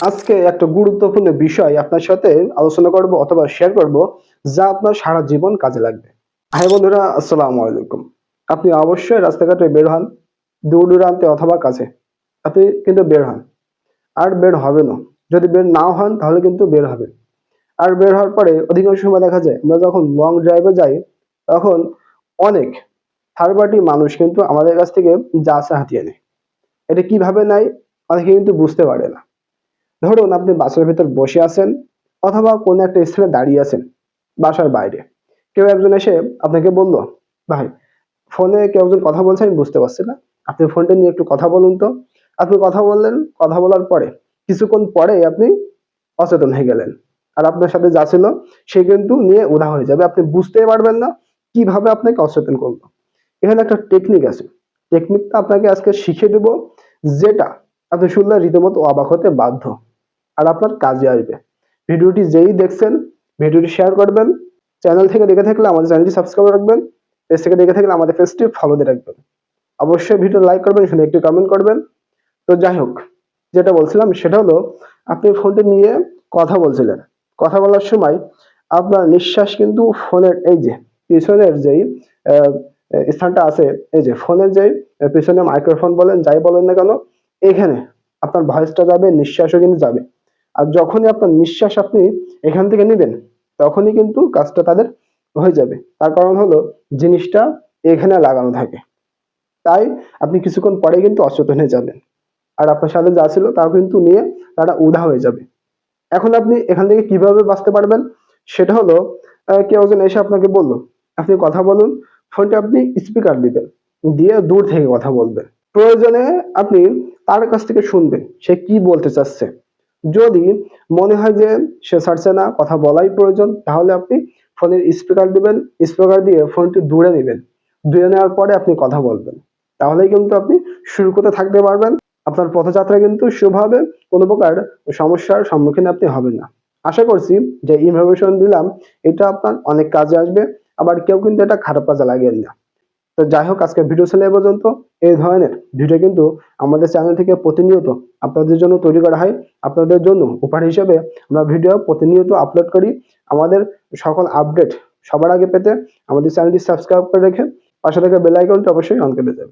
আজকে একটা গুরুত্বপূর্ণ বিষয় আপনার সাথে আলোচনা করব অথবা শেয়ার করব, যা আপনার সারা জীবন কাজে লাগবে। হাই বন্ধুরা, আসসালামু আলাইকুম। আপনি অবশ্যই রাস্তাঘাটে বের হন দূর দূরান্তে অথবা কাছে। আপনি কিন্তু বের হন। আর বের হবে না। যদি বের নাও হন, তাহলে কিন্তু বের হবে। আর বের হওয়ার পরে অধিকাংশ সময় দেখা যায়, আমরা যখন লং ড্রাইভে যাই, তখন অনেক থার্ড পার্টি মানুষ কিন্তু আমাদের কাছ থেকে যা আসা হাতিয়ে নেয়। এটা কীভাবে নেয়, অনেকে কিন্তু বুঝতে পারে না। ধরুন আপনি বাসের ভেতর বসে আছেন অথবা কোনো একটা স্থানে দাঁড়িয়ে আছেন বাসার বাইরে। কেউ একজন এসে আপনাকে বলল, ভাই, ফোনে কেউ একজন কথা বলছে, আমি বুঝতে পারছি না। আপনি ফোনটা নিয়ে একটু কথা বলুন তো। আপনি কথা বললেন, কথা বলার পরে কিছুক্ষণ পরে আপনি অচেতন হয়ে গেলেন। আর আপনার সাথে যা ছিল সে কিন্তু নিয়ে উধা হয়ে যাবে। আপনি বুঝতেই পারবেন না কীভাবে আপনাকে অচেতন করল। এখানে একটা টেকনিক আছে। টেকনিকটা আপনাকে আজকে শিখে দেব, যেটা আপনি শুনলে রীতিমতো অবাক হতে বাধ্য। আর আপনার কাজে আসবে। ভিডিওটি যেই দেখছেন, ভিডিওটি শেয়ার করবেন। চ্যানেল থেকে দেখে থাকলে আমাদের চ্যানেলটি সাবস্ক্রাইব রাখবেন। পেজ থেকে দেখে থাকলে আমাদের পেজটি ফলো দিয়ে রাখবেন। অবশ্যই ভিডিও লাইক করবেন, এখানে একটি কমেন্ট করবেন। তো যাই হোক, যেটা বলছিলাম সেটা হলো, আপনি ফোনটি নিয়ে কথা বলছিলেন। কথা বলার সময় আপনার নিঃশ্বাস কিন্তু ফোনের এই যে পিছনের যেই স্থানটা আছে, এই যে ফোনের যে পিছনে মাইক্রোফোন বলেন, যাই বলেন না কেন, এখানে আপনার ভয়েসটা যাবে, নিঃশ্বাসও কিন্তু যাবে। আর যখনই আপনার নিঃশ্বাস আপনি এখান থেকে নেবেন, তখনই কিন্তু কাজটা তাদের হয়ে যাবে। তার কারণ হলো জিনিসটা এখানে লাগানো থাকে। তাই আপনি কিছুক্ষণ পরে কিন্তু অচেতন হয়ে যাবেন। আর আপনার সাথে যা ছিল তাও কিন্তু নিয়ে তারা উধা হয়ে যাবে। এখন আপনি এখান থেকে কীভাবে বাঁচতে পারবেন? সেটা হলো কেউ একজন এসে আপনাকে বলল, আপনি কথা বলুন। ফোনটা আপনি স্পিকার দিবেন, দিয়ে দূর থেকে কথা বলবেন। প্রয়োজনে আপনি তার কাছ থেকে শুনবেন, সে কি বলতে চাচ্ছে। যদি মনে হয় যে সে ছাড়ছে না, কথা বলাই প্রয়োজন, তাহলে আপনি ফোনের স্পিকার দিবেন স্পিকার দিয়ে ফোনটি দূরে নেবেন। দূরে নেওয়ার পরে আপনি কথা বলবেন। তাহলেই কিন্তু আপনি শুরু করতে থাকতে পারবেন। আপনার পথযাত্রা কিন্তু শুভ হবে, কোনো প্রকার সমস্যার সম্মুখীন আপনি হবেন না। আশা করছি যে ইনফরমেশন দিলাম, এটা আপনার অনেক কাজে আসবে। আবার কেউ কিন্তু এটা খারাপ কাজে লাগিয়ে না। তো যাই হোক আজকে ভিডিও ছিল এ পর্যন্ত। এই ধরনের ভিডিও কিন্তু আমাদের চ্যানেল থেকে প্রতিনিয়ত আপনাদের জন্য তৈরি করা হয়। আপনাদের জন্য উপহার হিসেবে আমরা ভিডিও প্রতিনিয়ত আপলোড করি। আমাদের সকল আপডেট সবার আগে পেতে আমাদের চ্যানেলটি সাবস্ক্রাইব করে রেখে পাশে থাকা বেল আইকনটি অবশ্যই অন করে দেবেন।